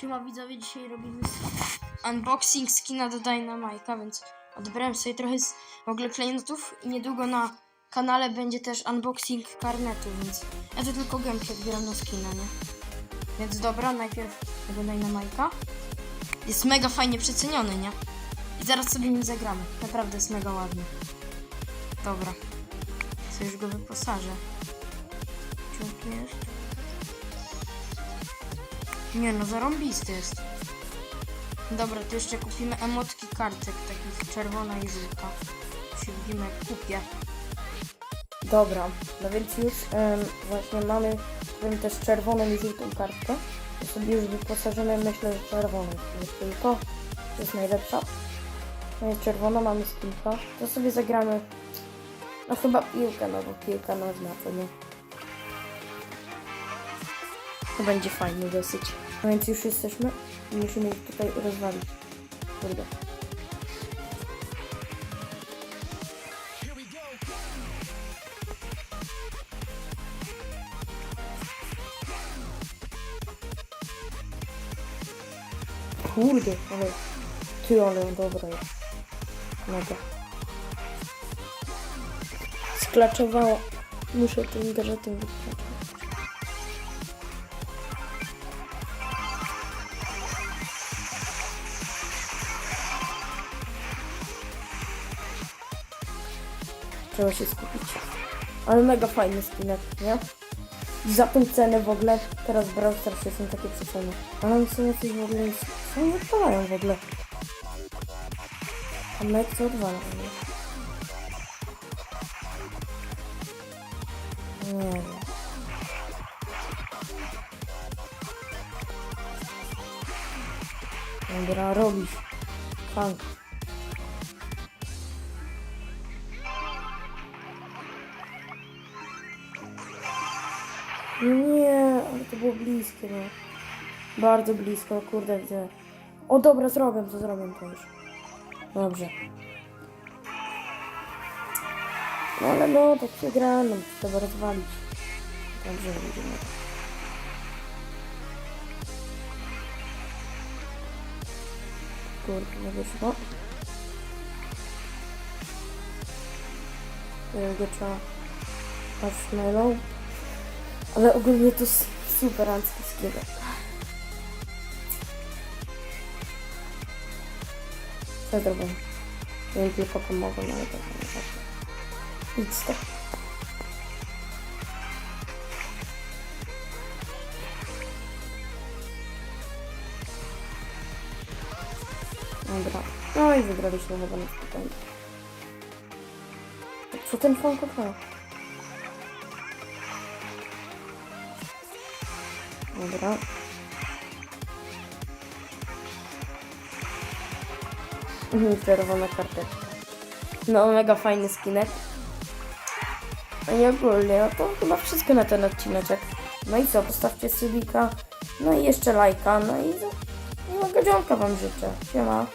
Siema widzowie, dzisiaj robimy unboxing skina do Dynamite'a, więc odbrałem sobie trochę z w ogóle klejnotów i niedługo na kanale będzie też unboxing karnetu, więc ja to tylko gębkę odbieram na skina, nie? Więc dobra, najpierw tego Dynamite'a. Jest mega fajnie przeceniony, nie? I zaraz sobie nim zagramy. Naprawdę jest mega ładny. Dobra. Co już go wyposażę. Ciąg jest. Nie no, zarąbisty jest. Dobra, to jeszcze kupimy emotki kartek, takich czerwona i żółta. Jak kupię. Dobra, no więc już właśnie mamy powiem też czerwoną i żółtą kartkę. To sobie już wyposażymy, myślę, że czerwoną. Nie tylko, to jest najlepsza. No jest czerwona, mamy skilka. To sobie zagramy, no chyba piłkę, no bo piłka nas zna, co nie? To będzie fajnie dosyć. No więc już jesteśmy musimy ich tutaj rozwalić. Kurde. Kurde, ale... Ty, ale dobra jest. Mega. Sklaczowało. Muszę tym gadżetem wyklaczować. Trzeba się skupić. Ale mega fajny skinek, nie? I za tą cenę w ogóle, teraz Brawl Stars są takie przeceny. Ale oni są jakieś w ogóle, co oni odpalają w ogóle? A Mike co odwala? Nie wiem. Dobra, robisz. Funk. Nie, ale to było bliskie, no. Bardzo blisko, kurde, widzę. O dobra, zrobię to, zrobię to już. Dobrze. No ale no, tak przegrano, trzeba rozwalić. Dobrze, będziemy. Kurde, nie wyszło. Jego trzeba marshmallow. Ale ogólnie to super angielskiego. Co zrobię? Nie wiem, tylko pomogę, no ale to nie ważne. Idź to. Dobra. No i wygraliśmy chyba na spokojnie. Co ten Funko ma? Dobra. Mhm, czerwona karteczka. No, mega fajny skinek. No i ogólnie, no to chyba wszystko na ten odcineczek. No i co, postawcie subika, no i jeszcze lajka, no i, i mogę wam życzę. Siema.